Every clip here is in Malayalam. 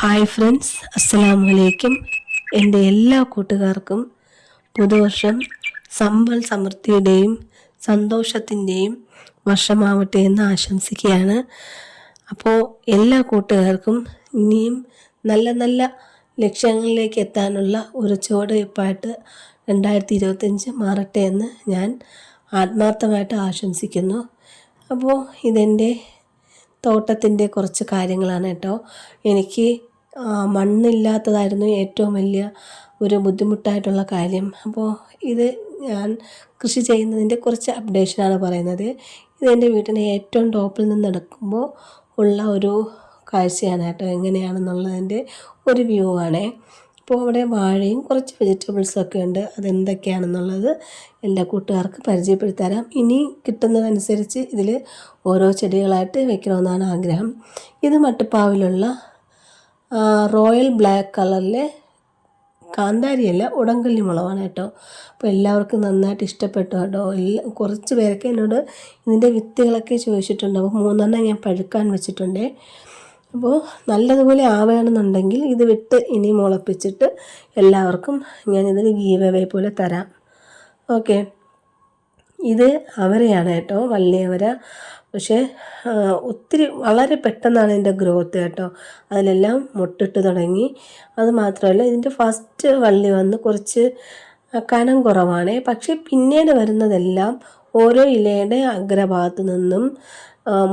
ഹായ് ഫ്രണ്ട്സ് അസ്സലാമു വലൈക്കും എന്റെ എല്ലാ കൂട്ടുകാർക്കും പുതുവർഷം സമ്പൽ സമൃദ്ധിയുടെയും സന്തോഷത്തിന്റെയും വർഷമാവട്ടെ എന്ന് ആശംസിക്കുകയാണ്. അപ്പോൾ എല്ലാ കൂട്ടുകാർക്കും ഇനിയും നല്ല നല്ല ലക്ഷ്യങ്ങളിലേക്ക് എത്താനുള്ള ഒരു ചുവടുവയ്പ്പായിട്ട് രണ്ടായിരത്തി ഇരുപത്തഞ്ച് മാറട്ടെ എന്ന് ഞാൻ ആത്മാർത്ഥമായിട്ട് ആശംസിക്കുന്നു. അപ്പോൾ ഇതെന്റെ തോട്ടത്തിന്റെ കുറച്ച് കാര്യങ്ങളാണ് കേട്ടോ. എനിക്ക് മണ്ണില്ലാത്തതായിരുന്നു ഏറ്റവും വലിയ ഒരു ബുദ്ധിമുട്ടായിട്ടുള്ള കാര്യം. അപ്പോൾ ഇത് ഞാൻ കൃഷി ചെയ്യുന്നതിന്റെ കുറച്ച് അപ്ഡേഷനാണ് പറയുന്നത്. ഇത് എന്റെ വീട്ടിന്റെ ഏറ്റവും ടോപ്പിൽ നിന്ന് എടുക്കുമ്പോൾ ഉള്ള ഒരു കാഴ്ചയാണ് കേട്ടോ. എങ്ങനെയാണെന്നുള്ളതിന്റെ ഒരു വ്യൂ ആണേ. അപ്പോൾ അവിടെ വാഴയും കുറച്ച് വെജിറ്റബിൾസും ഒക്കെ ഉണ്ട്. അതെന്തൊക്കെയാണെന്നുള്ളത് എന്റെ കൂട്ടുകാർക്ക് പരിചയപ്പെടുത്തരാം. ഇനി കിട്ടുന്നതനുസരിച്ച് ഇതിൽ ഓരോ ചെടികളായിട്ട് വെക്കണമെന്നാണ് ആഗ്രഹം. ഇത് മട്ടുപ്പാവിലുള്ള റോയൽ ബ്ലാക്ക് കളറിലെ കാന്താരിയല്ല ഉടങ്കല്ലി മുളകാണ് കേട്ടോ. അപ്പോൾ എല്ലാവർക്കും നന്നായിട്ട് ഇഷ്ടപ്പെട്ടു കേട്ടോ. എല്ലാ കുറച്ച് പേരൊക്കെ എന്നോട് ഇതിന്റെ വിത്തുകളൊക്കെ ചോദിച്ചിട്ടുണ്ട്. അപ്പോൾ മൂന്നെണ്ണം ഞാൻ പഴുക്കാൻ വെച്ചിട്ടുണ്ട്. അപ്പോൾ നല്ലതുപോലെ ആവുകയാണെന്നുണ്ടെങ്കിൽ ഇത് വിട്ട് ഇനി മുളപ്പിച്ചിട്ട് എല്ലാവർക്കും ഞാനിതിന് ഗീവ് അവേ പോലെ തരാം. ഓക്കെ. ഇത് അവരെയാണ് കേട്ടോ വള്ളിയവര. പക്ഷേ ഒത്തിരി വളരെ പെട്ടെന്നാണ് ഇതിന്റെ ഗ്രോത്ത് കേട്ടോ. അതിലെല്ലാം മുട്ടിട്ട് തുടങ്ങി. അത് മാത്രമല്ല ഇതിന്റെ ഫസ്റ്റ് വള്ളി വന്ന് കുറച്ച് കനം കുറവാണ്. പക്ഷേ പിന്നീട് വരുന്നതെല്ലാം ഓരോ ഇലയുടെ അഗ്രഭാഗത്തു നിന്നും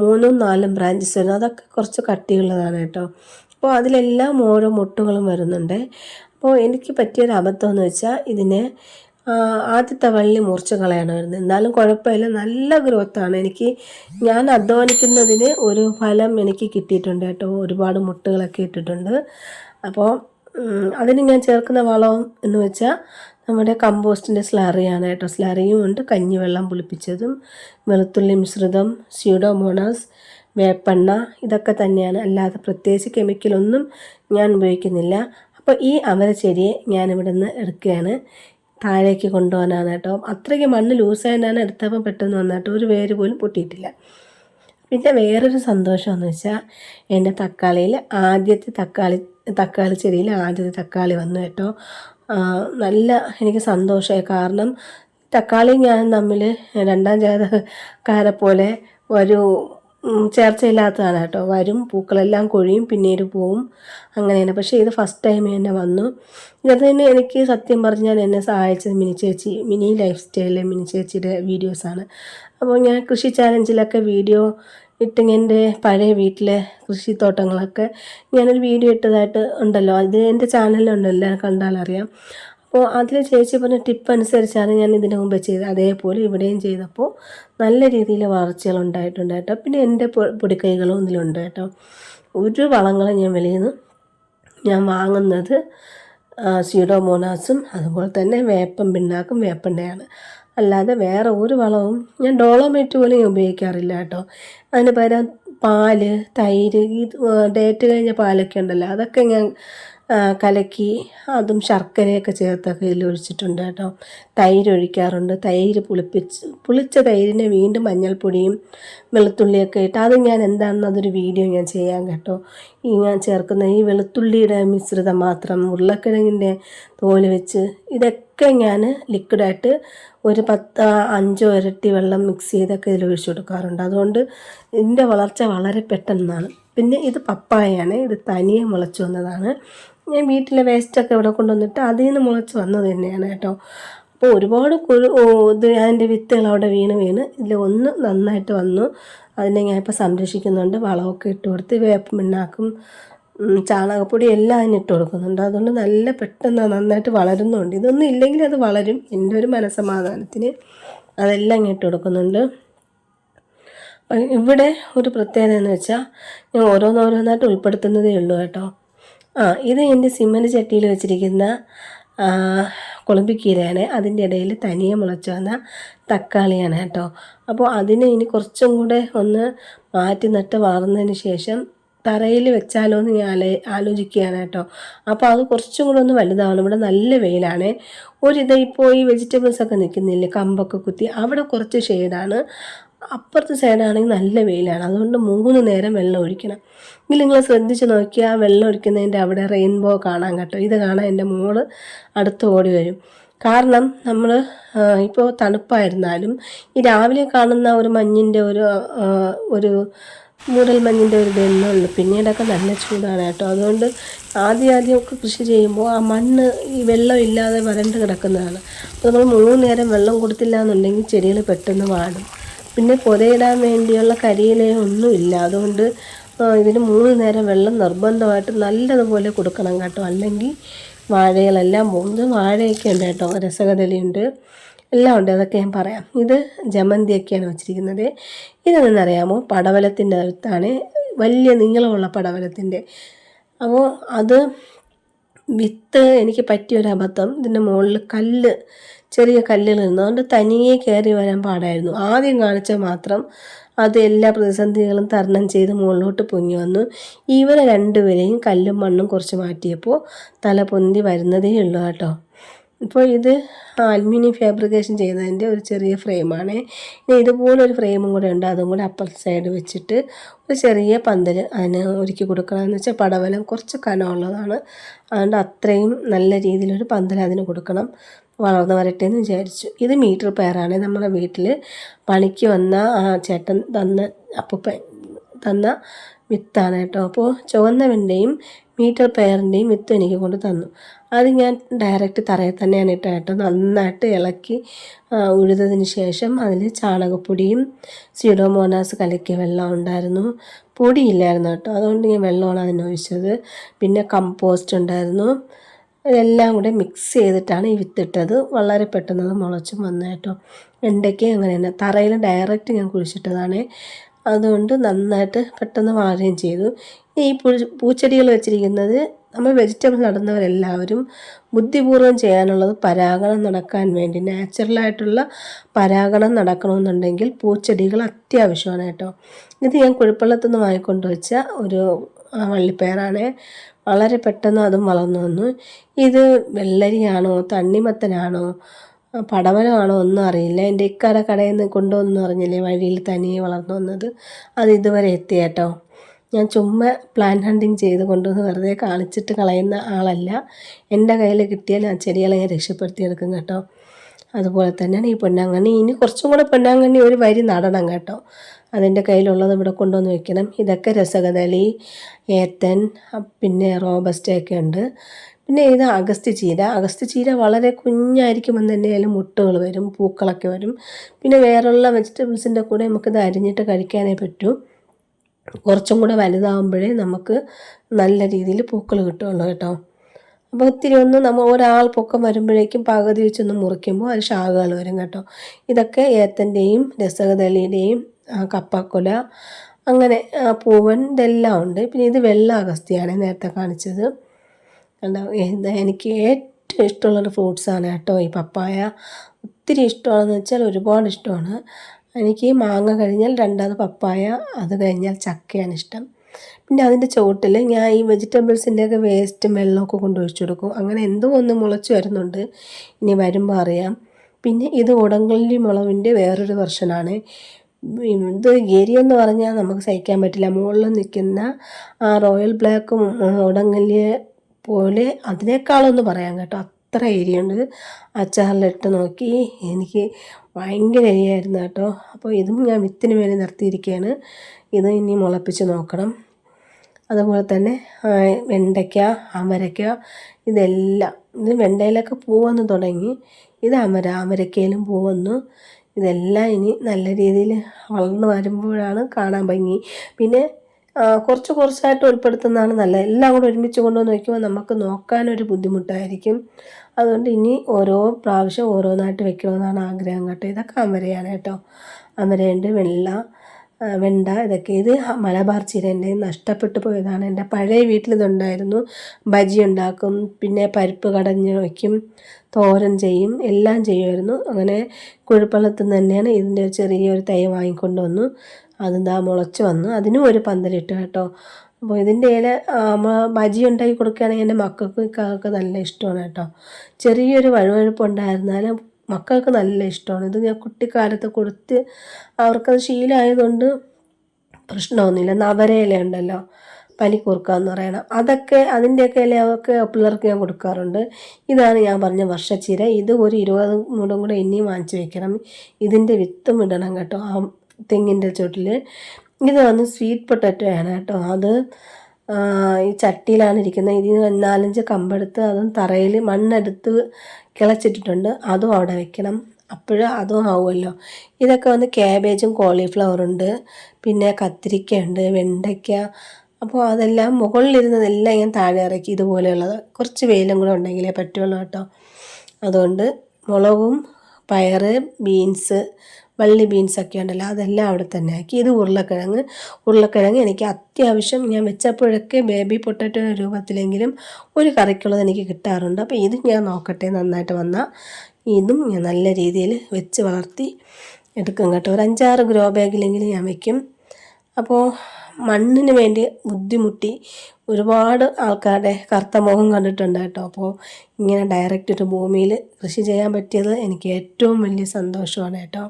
മൂന്നും നാലും ബ്രാഞ്ചസ് വരുന്നു അതൊക്കെ കുറച്ച് കട്ടിയുള്ളതാണ് കേട്ടോ. അപ്പോൾ അതിലെല്ലാം ഓരോ മുട്ടുകളും വരുന്നുണ്ട്. അപ്പോൾ എനിക്ക് പറ്റിയൊരു അബദ്ധം എന്ന് വെച്ചാൽ ഇതിനെ ആദ്യത്തെ വള്ളി മുറിച്ച് കളയണമായിരുന്നു എന്നാലും കുഴപ്പമില്ല. നല്ല ഗ്രോത്താണ് എനിക്ക് ഞാൻ അധ്വാനിക്കുന്നതിന് ഒരു ഫലം എനിക്ക് കിട്ടിയിട്ടുണ്ട് കേട്ടോ. ഒരുപാട് മുട്ടുകളൊക്കെ ഇട്ടിട്ടുണ്ട്. അപ്പോൾ അതിന് ഞാൻ ചേർക്കുന്ന വളം എന്ന് വെച്ചാൽ നമ്മുടെ കമ്പോസ്റ്റിന്റെ സ്ലറിയാണ് കേട്ടോ. സ്ലറിയും ഉണ്ട്. കഞ്ഞിവെള്ളം പുളിപ്പിച്ചതും വെളുത്തുള്ളി മിശ്രിതം സ്യൂഡോമോണാസ് വേപ്പെണ്ണ ഇതൊക്കെ തന്നെയാണ്. അല്ലാതെ പ്രത്യേകിച്ച് കെമിക്കലൊന്നും ഞാൻ ഉപയോഗിക്കുന്നില്ല. അപ്പോൾ ഈ അമര ചെടിയെ ഞാനിവിടെ നിന്ന് എടുക്കുകയാണ്. താഴേക്ക് കൊണ്ടുപോകാനാണ് കേട്ടോ. അത്രയ്ക്ക് മണ്ണ് ലൂസായതിനാണ് എടുത്തപ്പോൾ പെട്ടെന്ന് വന്നിട്ട് ഒരു വേര് പോലും പൊട്ടിയിട്ടില്ല. പിന്നെ വേറൊരു സന്തോഷമെന്ന് വെച്ചാൽ എന്റെ തക്കാളിയിൽ ആദ്യത്തെ തക്കാളി തക്കാളി ചെടിയിൽ ആദ്യത്തെ തക്കാളി വന്നു കേട്ടോ. നല്ല എനിക്ക് സന്തോഷമായി. കാരണം തക്കാളി ഞാൻ തമ്മിൽ രണ്ടാം ജാതക്കാരെ പോലെ ഒരു ചേർച്ചയില്ലാത്തതാണ് കേട്ടോ. വരും പൂക്കളെല്ലാം കൊഴിയും പിന്നീട് പോവും. അങ്ങനെയാണ്. പക്ഷേ ഇത് ഫസ്റ്റ് ടൈം തന്നെ വന്നു. ഇതിന് എനിക്ക് സത്യം പറഞ്ഞാൽ എന്നെ സഹായിച്ചത് മിനി ചേച്ചി മിനി ലൈഫ് സ്റ്റൈലിലെ മിനി ചേച്ചിയുടെ വീഡിയോസാണ് അപ്പോൾ ഞാൻ കൃഷി ചാലഞ്ചിലൊക്കെ വീഡിയോ ഇട്ടിങ്ങനെ എന്റെ പഴയ വീട്ടിലെ കൃഷിത്തോട്ടങ്ങളൊക്കെ ഞാനൊരു വീഡിയോ ഇട്ടതായിട്ട് ഉണ്ടല്ലോ. അത് എന്റെ ചാനലിലുണ്ടല്ലോ കണ്ടാലറിയാം. അപ്പോൾ അതിൽ ചേച്ചി പറഞ്ഞ ടിപ്പ് അനുസരിച്ചാണ് ഞാൻ ഇതിനു മുമ്പ് ചെയ്തത്. അതേപോലെ ഇവിടെയും ചെയ്തപ്പോൾ നല്ല രീതിയിൽ വളർച്ചകൾ ഉണ്ടായിട്ടുണ്ട് കേട്ടോ. പിന്നെ എന്റെ പൊടിക്കൈകളും ഇതിലുണ്ട് കേട്ടോ. ഒരു വളങ്ങളും ഞാൻ വെളിയിൽ നിന്ന് ഞാൻ വാങ്ങുന്നത് സ്യൂഡോമോണാസും അതുപോലെ തന്നെ വേപ്പൻ പിണ്ണാക്കും വേപ്പണ്ടയാണ് അല്ലാതെ വേറെ ഒരു വളവും ഞാൻ ഡോളോമേറ്റ് പോലും ഞാൻ ഉപയോഗിക്കാറില്ല കേട്ടോ. അതിന് പകരം പാൽ തൈര് ഇത് ഡേറ്റ് കഴിഞ്ഞ പാലൊക്കെ ഉണ്ടല്ലോ അതൊക്കെ ഞാൻ കലക്കി അതും ശർക്കരയൊക്കെ ചേർത്തൊക്കെ ഇതിൽ ഒഴിച്ചിട്ടുണ്ട് കേട്ടോ. തൈര് ഒഴിക്കാറുണ്ട്. തൈര് പുളിപ്പിച്ച് പുളിച്ച തൈരിനെ വീണ്ടും മഞ്ഞൾപ്പൊടിയും വെളുത്തുള്ളിയൊക്കെ ഇട്ട് അത് ഞാൻ എന്താണെന്ന് അതൊരു വീഡിയോ ഞാൻ ചെയ്യാൻ കേട്ടോ. ഈ ഞാൻ ചേർക്കുന്ന ഈ വെളുത്തുള്ളിയുടെ മിശ്രിതം മാത്രം ഉരുളക്കിഴങ്ങിന്റെ തോൽ വെച്ച് ഇതൊക്കെ ഞാൻ ലിക്വിഡായിട്ട് ഒരു പത്ത് അഞ്ചോ ഇരട്ടി വെള്ളം മിക്സ് ചെയ്തൊക്കെ ഇതിൽ ഒഴിച്ചു കൊടുക്കാറുണ്ട്. അതുകൊണ്ട് ഇതിന്റെ വളർച്ച വളരെ പെട്ടെന്നാണ്. പിന്നെ ഇത് പപ്പായയാണ്. ഇത് തനിയെ മുളച്ചു വന്നതാണ്. ഞാൻ വീട്ടിലെ വേസ്റ്റൊക്കെ ഇവിടെ കൊണ്ടുവന്നിട്ട് അതിൽ നിന്ന് മുളച്ച് വന്നത് തന്നെയാണ് കേട്ടോ. അപ്പോൾ ഒരുപാട് കുഴു ഇത് അതിന്റെ വിത്തുകൾ അവിടെ വീണ് വീണ് ഇതിൽ ഒന്ന് നന്നായിട്ട് വന്നു. അതിനെ ഞാൻ ഇപ്പോൾ സംരക്ഷിക്കുന്നുണ്ട്. വളമൊക്കെ ഇട്ട് കൊടുത്ത് വേപ്പ് മിണ്ണാക്കും ചാണകപ്പൊടി എല്ലാം അതിന് ഇട്ട് കൊടുക്കുന്നുണ്ട്. അതുകൊണ്ട് നല്ല പെട്ടെന്ന് നന്നായിട്ട് വളരുന്നുണ്ട്. ഇതൊന്നും ഇല്ലെങ്കിൽ അത് വളരും. എന്റെ ഒരു മനസ്സമാധാനത്തിന് അതെല്ലാം ഇങ്ങോട്ട് കൊടുക്കുന്നുണ്ട്. ഇവിടെ ഒരു പ്രത്യേകത എന്ന് വെച്ചാൽ ഞാൻ ഓരോന്നോരോന്നായിട്ട് ഉൾപ്പെടുത്തുന്നതേ ഉള്ളൂ കേട്ടോ. ആ ഇത് എന്റെ സിമന്റ് ചട്ടിയിൽ വെച്ചിരിക്കുന്ന കുളമ്പിക്കീരയാണ് അതിന്റെ ഇടയിൽ തനിയെ മുളച്ച് വന്ന തക്കാളിയാണ് കേട്ടോ. അപ്പോൾ അതിനെ ഇനി കുറച്ചും കൂടെ ഒന്ന് മാറ്റി നട്ട് വളർന്നതിന് ശേഷം തറയിൽ വെച്ചാലോ എന്ന് ഞാൻ ആലോ ആലോചിക്കുകയാണ് കേട്ടോ. അപ്പോൾ അത് കുറച്ചും കൂടെ ഒന്ന് വലുതാവണം. ഇവിടെ നല്ല വെയിലാണ്. ഒരിത് ഇപ്പോൾ ഈ വെജിറ്റബിൾസ് ഒക്കെ നിൽക്കുന്നില്ലേ കമ്പൊക്കെ കുത്തി. അവിടെ കുറച്ച് ഷെയ്ഡാണ്. അപ്പുറത്തെ സൈഡാണെങ്കിൽ നല്ല വെയിലാണ്. അതുകൊണ്ട് മൂന്ന് നേരം വെള്ളം ഒഴിക്കണം. എങ്കിൽ നിങ്ങൾ ശ്രദ്ധിച്ച് നോക്കിയാൽ വെള്ളം ഒഴിക്കുന്നതിന്റെ അവിടെ റെയിൻബോ കാണാൻ കേട്ടോ. ഇത് കാണാൻ എന്റെ മോൾ അടുത്ത് ഓടി വരും. കാരണം നമ്മൾ ഇപ്പോൾ തണുപ്പായിരുന്നാലും ഈ രാവിലെ കാണുന്ന ഒരു മഞ്ഞിന്റെ ഒരു ഒരു മൂടൽ മഞ്ഞിന്റെ ഒരു ഇതന്നെ ഉള്ളൂ. പിന്നീടൊക്കെ നല്ല ചൂടാണ് കേട്ടോ. അതുകൊണ്ട് ആദ്യം ആദ്യമൊക്കെ കൃഷി ചെയ്യുമ്പോൾ ആ മണ്ണ് ഈ വെള്ളം ഇല്ലാതെ വരണ്ട് കിടക്കുന്നതാണ്. അപ്പോൾ നമ്മൾ മൂന്ന് നേരം വെള്ളം കൊടുത്തില്ല എന്നുണ്ടെങ്കിൽ ചെടികൾ പെട്ടെന്ന് വാടും. പിന്നെ പുതയിടാൻ വേണ്ടിയുള്ള കരിയിലയോ ഒന്നുമില്ല. അതുകൊണ്ട് ഇതിന് മൂന്ന് നേരം വെള്ളം നിർബന്ധമായിട്ട് നല്ലതുപോലെ കൊടുക്കണം കേട്ടോ. അല്ലെങ്കിൽ വാഴകളെല്ലാം പോകുന്നത് വാഴയൊക്കെ ഉണ്ട് കേട്ടോ. രസകദലിയുണ്ട് എല്ലാം ഉണ്ട്. അതൊക്കെ ഞാൻ പറയാം. ഇത് ജമന്തിയൊക്കെയാണ് വെച്ചിരിക്കുന്നത്. ഇതെന്നറിയാമോ പടവലത്തിന്റെ അടുത്താണ് വലിയ നീളമുള്ള പടവലത്തിന്റെ. അപ്പോൾ അത് വിത്ത് എനിക്ക് പറ്റിയൊരു അബദ്ധം. ഇതിന്റെ മുകളിൽ കല്ല് ചെറിയ കല്ലുകൾ നിന്ന് അതുകൊണ്ട് തനിയെ കയറി വരാൻ പാടായിരുന്നു. ആദ്യം കാണിച്ചാൽ മാത്രം അത് എല്ലാ പ്രതിസന്ധികളും തരണം ചെയ്ത് മുകളിലോട്ട് പൊങ്ങി വന്നു. ഇവരെ രണ്ടുപേരെയും കല്ലും മണ്ണും കുറച്ച് മാറ്റിയപ്പോൾ തല പൊന്തി വരുന്നതേ ഉള്ളൂ കേട്ടോ. ഇപ്പോൾ ഇത് അലുമിനിയം ഫാബ്രിക്കേഷൻ ചെയ്യുന്നതിന്റെ ഒരു ചെറിയ ഫ്രെയിമാണ്. ഇനി ഇതുപോലൊരു ഫ്രെയിമും കൂടെ ഉണ്ട്. അതും കൂടെ അപ്പർ സൈഡ് വെച്ചിട്ട് ഒരു ചെറിയ പന്തൽ അതിന് ഒരുക്കി കൊടുക്കണമെന്ന് വെച്ചാൽ പടവലം കുറച്ച് കനമുള്ളതാണ്. അതുകൊണ്ട് അത്രയും നല്ല രീതിയിലൊരു പന്തൽ അതിന് കൊടുക്കണം. വളർന്നു വരട്ടെ എന്ന് വിചാരിച്ചു. ഇത് മീറ്റർ പെയറാണ് നമ്മുടെ വീട്ടിൽ പണിക്ക് വന്ന ആ ചേട്ടൻ തന്ന അപ്പൂപ്പൻ തന്ന വിത്താണ് കേട്ടോ. അപ്പോൾ ചുവന്നവന്റെയും മീറ്റർ പെയറിന്റെയും വിത്ത് എനിക്ക് കൊണ്ട് തന്നു. അത് ഞാൻ ഡയറക്റ്റ് തറയിൽ തന്നെയാണ് ഇട്ട കേട്ടോ. നന്നായിട്ട് ഇളക്കി ഉഴുതതിന് ശേഷം അതിൽ ചാണകപ്പൊടിയും സ്യൂഡോമോണാസ് കലക്കിയ വെള്ളം ഉണ്ടായിരുന്നു. പൊടിയില്ലായിരുന്നു കേട്ടോ. അതുകൊണ്ട് ഞാൻ വെള്ളമാണ് അതിനൊഴിച്ചത് പിന്നെ കമ്പോസ്റ്റ് ഉണ്ടായിരുന്നു. ഇതെല്ലാം കൂടെ മിക്സ് ചെയ്തിട്ടാണ് ഈ വിത്തിട്ടത് വളരെ പെട്ടെന്ന് അത് മുളച്ചും വന്നു കേട്ടോ. വെണ്ടയ്ക്ക അങ്ങനെ തന്നെ. തറയിൽ ഡയറക്റ്റ് ഞാൻ കുഴിച്ചിട്ടതാണ്. അതുകൊണ്ട് നന്നായിട്ട് പെട്ടെന്ന് വളരുകയും ചെയ്തു. ഈ പൂച്ചെടികൾ വെച്ചിരിക്കുന്നത് നമ്മൾ വെജിറ്റബിൾ നടുന്നവരെല്ലാവരും ബുദ്ധിപൂർവം ചെയ്യാനുള്ളത് പരാഗണം നടക്കാൻ വേണ്ടി നാച്ചുറലായിട്ടുള്ള പരാഗണം നടക്കണമെന്നുണ്ടെങ്കിൽ പൂച്ചെടികൾ അത്യാവശ്യമാണ് കേട്ടോ. ഇത് ഞാൻ കുഴപ്പള്ളത്തു നിന്ന് വാങ്ങിക്കൊണ്ട് വെച്ച ഒരു വള്ളിപ്പയറാണ്. വളരെ പെട്ടെന്ന് അതും വളർന്നു വന്നു. ഇത് വെള്ളരിയാണോ തണ്ണിമത്തനാണോ പടവലമാണോ ഒന്നും അറിയില്ല. എന്റെ ഇക്കാല കടയിൽ നിന്ന് കൊണ്ടുവന്നു പറഞ്ഞില്ലേ വഴിയിൽ തനിയെ വളർന്നു വന്നത്. അത് ഇതുവരെ എത്തി കേട്ടോ. ഞാൻ ചുമ്മാ പ്ലാൻ ഹണ്ടിങ് ചെയ്ത് കൊണ്ടുവന്ന് വെറുതെ കാണിച്ചിട്ട് കളയുന്ന ആളല്ല. എന്റെ കയ്യിൽ കിട്ടിയാൽ ആ ചെടികളെ ഞാൻ രക്ഷപ്പെടുത്തിയെടുക്കും കേട്ടോ. അതുപോലെ തന്നെയാണ് ഈ പൊന്നാങ്കണ്ണി. ഇനി കുറച്ചും കൂടെ പൊന്നാങ്കണ്ണി ഒരു വരി നടണം കേട്ടോ. അതിന്റെ കയ്യിലുള്ളത് ഇവിടെ കൊണ്ടുവന്ന് വെക്കണം. ഇതൊക്കെ രസകദളി ഏത്തൻ പിന്നെ റോബസ്റ്റൊക്കെ ഉണ്ട്. പിന്നെ ഇത് അഗസ്ത്യ ചീര. അഗസ്ത്യ ചീര വളരെ കുഞ്ഞായിരിക്കുമ്പോൾ തന്നെ അതിൽ മുട്ടുകൾ വരും പൂക്കളൊക്കെ വരും. പിന്നെ വേറെയുള്ള വെജിറ്റബിൾസിന്റെ കൂടെ നമുക്കിത് അരിഞ്ഞിട്ട് കഴിക്കാനേ പറ്റൂ. കുറച്ചും കൂടെ വലുതാകുമ്പോഴേ നമുക്ക് നല്ല രീതിയിൽ പൂക്കൾ കിട്ടുള്ളൂ കേട്ടോ. അപ്പോൾ ഒത്തിരി ഒന്ന് നമ്മൾ ഒരാൾ പൊക്കം വരുമ്പോഴേക്കും പകുതി വെച്ചൊന്ന് മുറിക്കുമ്പോൾ അത് ശാഖകൾ വരും കേട്ടോ. ഇതൊക്കെ ഏത്തന്റെയും രസകതളിയുടെയും കപ്പക്കൊല അങ്ങനെ പൂവൻ ഇതെല്ലാം ഉണ്ട്. പിന്നെ ഇത് വെള്ള അഗസ്തിയാണ് നേരത്തെ കാണിച്ചത്. ഇത് എനിക്ക് ഏറ്റവും ഇഷ്ടമുള്ളൊരു ഫ്രൂട്ട്സാണ് കേട്ടോ ഈ പപ്പായ. ഒത്തിരി ഇഷ്ടമാണെന്ന് വെച്ചാൽ ഒരുപാട് ഇഷ്ടമാണ്. എനിക്ക് മാങ്ങ കഴിഞ്ഞാൽ രണ്ടാമത് പപ്പായ അത് കഴിഞ്ഞാൽ ചക്കയാണ് ഇഷ്ടം. പിന്നെ അതിന്റെ ചുവട്ടിൽ ഞാൻ ഈ വെജിറ്റബിൾസിന്റെയൊക്കെ വേസ്റ്റും വെള്ളമൊക്കെ കൊണ്ട് ഒഴിച്ചു കൊടുക്കും. അങ്ങനെ എന്തോ ഒന്ന് മുളച്ച് വരുന്നുണ്ട്. ഇനി വരുമ്പോൾ അറിയാം. പിന്നെ ഇത് ഉടങ്കല്ലി മുളവിന്റെ വേറൊരു വെർഷനാണ് ഇത് എരി എന്ന് പറഞ്ഞാൽ നമുക്ക് സഹിക്കാൻ പറ്റില്ല. മുകളിൽ നിൽക്കുന്ന ആ റോയൽ ബ്ലാക്കും ഉടങ്കല്ലിയെ പോലെ അതിനേക്കാളൊന്നു പറയാം കേട്ടോ. അത്ര എരിയുണ്ട് അച്ചാറിലിട്ട് നോക്കി. എനിക്ക് ഭയങ്കര എരിയായിരുന്നു കേട്ടോ. അപ്പോൾ ഇതും ഞാൻ വിത്തിന് മേലെ നിർത്തിയിരിക്കുകയാണ് ഇത് ഇനി മുളപ്പിച്ച് നോക്കണം. അതുപോലെ തന്നെ വെണ്ടയ്ക്ക അമരയ്ക്ക ഇതെല്ലാം. ഇത് വെണ്ടയിലൊക്കെ പൂ വന്ന് തുടങ്ങി. ഇത് അമര അമരക്കയിലും പൂ വന്നു. ഇതെല്ലാം ഇനി നല്ല രീതിയിൽ വളർന്നു വരുമ്പോഴാണ് കാണാൻ ഭംഗി. പിന്നെ കുറച്ച് കുറച്ചായിട്ട് ഉൾപ്പെടുത്തുന്നതാണ് നല്ലത്. എല്ലാം കൂടെ ഒരുമിച്ച് കൊണ്ടുവന്ന് വയ്ക്കുമ്പോൾ നമുക്ക് നോക്കാനൊരു ബുദ്ധിമുട്ടായിരിക്കും. അതുകൊണ്ട് ഇനി ഓരോ പ്രാവശ്യം ഓരോന്നായിട്ട് വെക്കണമെന്നാണ് ആഗ്രഹം കേട്ടോ. ഇതൊക്കെ അമരയാണ് കേട്ടോ. അമരയുണ്ട് വെള്ള വെണ്ട ഇതൊക്കെ. ഇത് മലബാർ ചീര എന്റെ നഷ്ടപ്പെട്ടു പോയതാണ്. എന്റെ പഴയ വീട്ടിൽ ഇതുണ്ടായിരുന്നു. ബജി ഉണ്ടാക്കും പിന്നെ പരിപ്പ് കടഞ്ഞ് വയ്ക്കും തോരൻ ചെയ്യും എല്ലാം ചെയ്യുമായിരുന്നു. അങ്ങനെ കുഴപ്പള്ളത്തിൽ തന്നെയാണ് ഇതിന്റെ ചെറിയൊരു തൈ വാങ്ങിക്കൊണ്ട് വന്നു. അതെന്താ മുളച്ച് വന്നു. അതിനും ഒരു പന്തലിട്ട് കേട്ടോ. അപ്പോൾ ഇതിന്റെ ഇല ബജി ഉണ്ടാക്കി കൊടുക്കുകയാണെങ്കിൽ എന്റെ മക്കൾക്ക് ഒക്കെ നല്ല ഇഷ്ടമാണ് കേട്ടോ. ചെറിയൊരു വഴുവഴുപ്പ് ഉണ്ടായിരുന്നാലും മക്കൾക്ക് നല്ല ഇഷ്ടമാണ്. ഇത് ഞാൻ കുട്ടിക്കാലത്ത് കൊടുത്ത് അവർക്കത് ശീലമായതുകൊണ്ട് പ്രശ്നമൊന്നുമില്ല. നവരയില ഉണ്ടല്ലോ പനിക്കൂർക്ക എന്ന് പറയണം. അതൊക്കെ അതിന്റെയൊക്കെ ഇലയൊക്കെ പിള്ളേർക്ക് ഞാൻ കൊടുക്കാറുണ്ട്. ഇതാണ് ഞാൻ പറഞ്ഞ വർഷച്ചീര. ഇത് ഒരു ഇരുപത് മൂടും കൂടെ ഇനിയും വാങ്ങിച്ച് വെക്കണം. ഇതിന്റെ വിത്തും ഇടണം കേട്ടോ. ആ തെങ്ങിന്റെ ചോട്ടിൽ. ഇത് വന്ന് സ്വീറ്റ് പൊട്ടാറ്റോ ആണ് കേട്ടോ. അത് ഈ ചട്ടിയിലാണ് ഇരിക്കുന്നത്. ഇതിന് നാലഞ്ച് കമ്പെടുത്ത് അതും തറയിൽ മണ്ണെടുത്ത് കിളച്ചിട്ടിട്ടുണ്ട്. അതും അവിടെ വെക്കണം. അപ്പോഴും അതും ആവുമല്ലോ. ഇതൊക്കെ വന്ന് ക്യാബേജും കോളിഫ്ലവറുണ്ട് പിന്നെ കത്തിരിക്കയുണ്ട് വെണ്ടയ്ക്ക. അപ്പോൾ അതെല്ലാം മുകളിലിരുന്നതെല്ലാം ഞാൻ താഴെ ഇറക്കി ഇതുപോലെയുള്ളത്. കുറച്ച് വെയിലും കൂടെ ഉണ്ടെങ്കിലേ പറ്റുള്ളൂ കേട്ടോ. അതുകൊണ്ട് മുളകും പയർ ബീൻസ് വള്ളി ബീൻസൊക്കെ ഉണ്ടല്ലോ അതെല്ലാം അവിടെ തന്നെ ആക്കി. ഇത് ഉരുളക്കിഴങ്ങ്. ഉരുളക്കിഴങ്ങ് എനിക്ക് അത്യാവശ്യം ഞാൻ വെച്ചപ്പോഴൊക്കെ ബേബി പൊട്ടറ്റോ രൂപത്തിലെങ്കിലും ഒരു കറിക്കുള്ളത് എനിക്ക് കിട്ടാറുണ്ട്. അപ്പോൾ ഇത് ഞാൻ നോക്കട്ടെ നന്നായിട്ട് വന്നാൽ ഇതും ഞാൻ നല്ല രീതിയിൽ വെച്ച് വളർത്തി എടുക്കും കേട്ടോ. ഒരു അഞ്ചാറ് ഗ്രോ ബാഗിലെങ്കിലും ഞാൻ വയ്ക്കും അപ്പോൾ മണ്ണിന് വേണ്ടി ബുദ്ധിമുട്ടി ഒരുപാട് ആൾക്കാരുടെ കറുത്ത മുഖം കണ്ടിട്ടുണ്ട് കേട്ടോ. അപ്പോൾ ഇങ്ങനെ ഡയറക്റ്റ് ഒരു ഭൂമിയിൽ കൃഷി ചെയ്യാൻ പറ്റിയത് എനിക്ക് ഏറ്റവും വലിയ സന്തോഷമാണ് കേട്ടോ.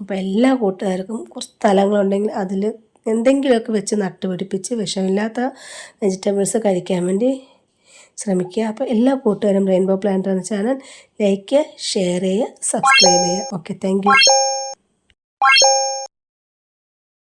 അപ്പോൾ എല്ലാ കൂട്ടുകാർക്കും കുറച്ച് സ്ഥലങ്ങളുണ്ടെങ്കിൽ അതിൽ എന്തെങ്കിലുമൊക്കെ വെച്ച് നട്ടുപിടിപ്പിച്ച് വിഷമില്ലാത്ത വെജിറ്റബിൾസ് കഴിക്കാൻ വേണ്ടി ശ്രമിക്കുക. അപ്പോൾ എല്ലാ കൂട്ടുകാരും റെയിൻബോ പ്ലാന്റ് എന്ന ചാനൽ ലൈക്ക് ചെയ്യുക ഷെയർ ചെയ്യുക. സബ്സ്ക്രൈബ് ചെയ്യുക ഓക്കെ താങ്ക്